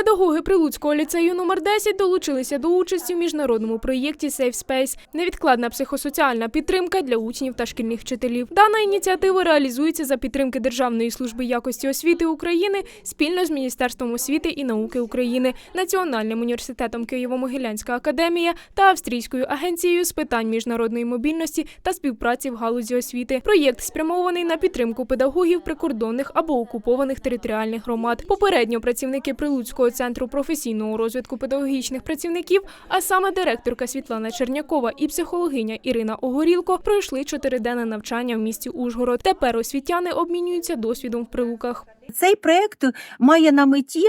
Педагоги Прилуцького ліцею номер 10 долучилися до участі в міжнародному проєкті Safe Space – невідкладна психосоціальна підтримка для учнів та шкільних вчителів. Дана ініціатива реалізується за підтримки Державної служби якості освіти України спільно з Міністерством освіти і науки України, Національним університетом Києво-Могилянська академія та Австрійською агенцією з питань міжнародної мобільності та співпраці в галузі освіти. Проєкт спрямований на підтримку педагогів прикордонних або окупованих територіальних громад. Попередньо працівники Прилуцького центру професійного розвитку педагогічних працівників, а саме директорка Світлана Чернякова і психологиня Ірина Огорілко, пройшли чотириденне навчання в місті Ужгород. Тепер освітяни обмінюються досвідом в прилуках. Цей проект має на меті,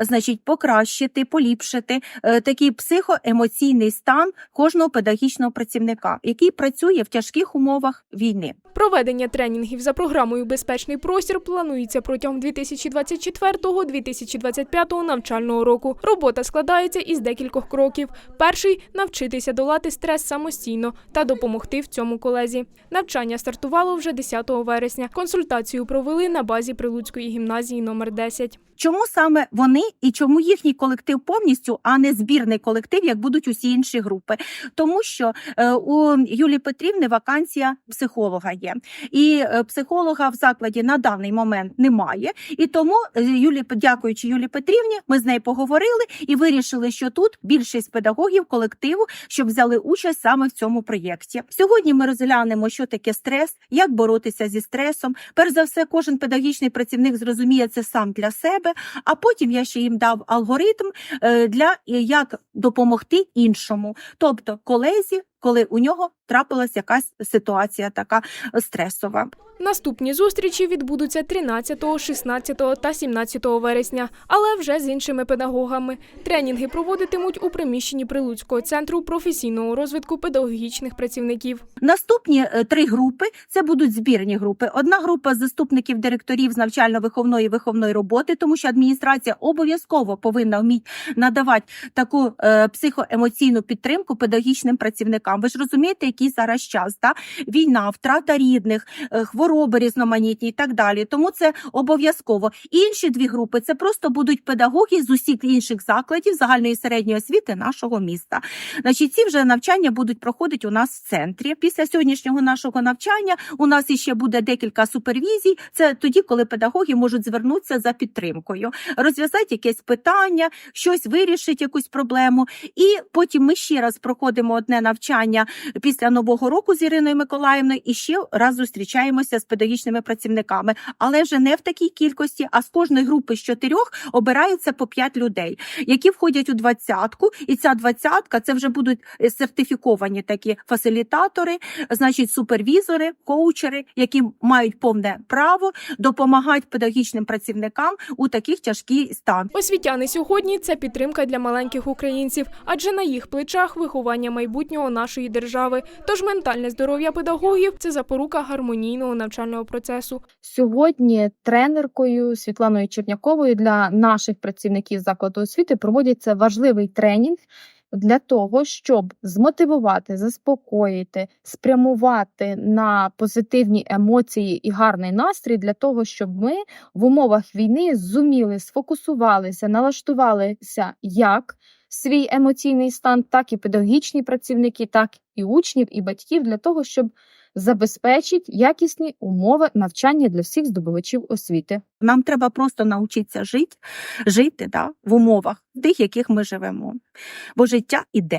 значить, покращити, поліпшити е, такий психоемоційний стан кожного педагогічного працівника, який працює в тяжких умовах війни. Проведення тренінгів за програмою Безпечний простір планується протягом 2024-2025 навчального року. Робота складається із декількох кроків. Перший навчитися долати стрес самостійно та допомогти в цьому колезі. Навчання стартувало вже 10 вересня. Консультацію провели на базі Прилуцької гімназії номер 10. Чому саме вони і чому їхній колектив повністю, а не збірний колектив, як будуть усі інші групи? Тому що е, у Юлії Петрівни вакансія психолога є, і е, психолога в закладі на даний момент немає. І тому, е, Юлі, дякуючи Юлії Петрівні, ми з нею поговорили і вирішили, що тут більшість педагогів колективу, щоб взяли участь саме в цьому проєкті. Сьогодні ми розглянемо, що таке стрес, як боротися зі стресом. Перш за все, кожен педагогічний працівник зрозуміє це сам для себе. А потім я ще їм дав алгоритм е, для як допомогти іншому, тобто колезі, коли у нього трапилась якась ситуація така е, стресова. Наступні зустрічі відбудуться 13, 16 та 17 вересня, але вже з іншими педагогами. Тренінги проводитимуть у приміщенні Прилуцького центру професійного розвитку педагогічних працівників. Наступні е, три групи це будуть збірні групи. Одна група заступників директорів з навчально-виховної виховної роботи, тому що адміністрація обов'язково повинна вміти надавати таку е, психоемоційну підтримку педагогічним працівникам. Ви ж розумієте, який зараз час та війна, втрата рідних, е, хвороби різноманітні і так далі. Тому це обов'язково. Інші дві групи це просто будуть педагоги з усіх інших закладів загальної середньої освіти нашого міста. Значить, ці вже навчання будуть проходити у нас в центрі. Після сьогоднішнього нашого навчання у нас іще буде декілька супервізій. Це тоді, коли педагоги можуть звернутися за підтримкою, розв'язати якесь питання, щось вирішити, якусь проблему. І потім ми ще раз проходимо одне навчання після нового року з Іриною Миколаївною і ще раз зустрічаємося з педагогічними працівниками, але вже не в такій кількості, а з кожної групи з чотирьох обираються по п'ять людей, які входять у двадцятку. І ця двадцятка це вже будуть е, сертифіковані такі фасилітатори, значить, супервізори, коучери, які мають повне право допомагати педагогічним працівникам у таких тяжкий стан. Освітяни сьогодні це підтримка для маленьких українців, адже на їх плечах виховання майбутнього нашої держави. Тож ментальне здоров'я педагогів це запорука гармонійного навчального процесу. Сьогодні тренеркою Світланою Черняковою для наших працівників закладу освіти проводиться важливий тренінг для того, щоб змотивувати, заспокоїти, спрямувати на позитивні емоції і гарний настрій для того, щоб ми в умовах війни зуміли сфокусувалися, налаштувалися як свій емоційний стан, так і педагогічні працівники, так і учнів, і батьків для того, щоб забезпечити якісні умови навчання для всіх здобувачів освіти. Нам треба просто навчитися жити, жити да, в умовах, в тих, яких ми живемо. Бо життя іде.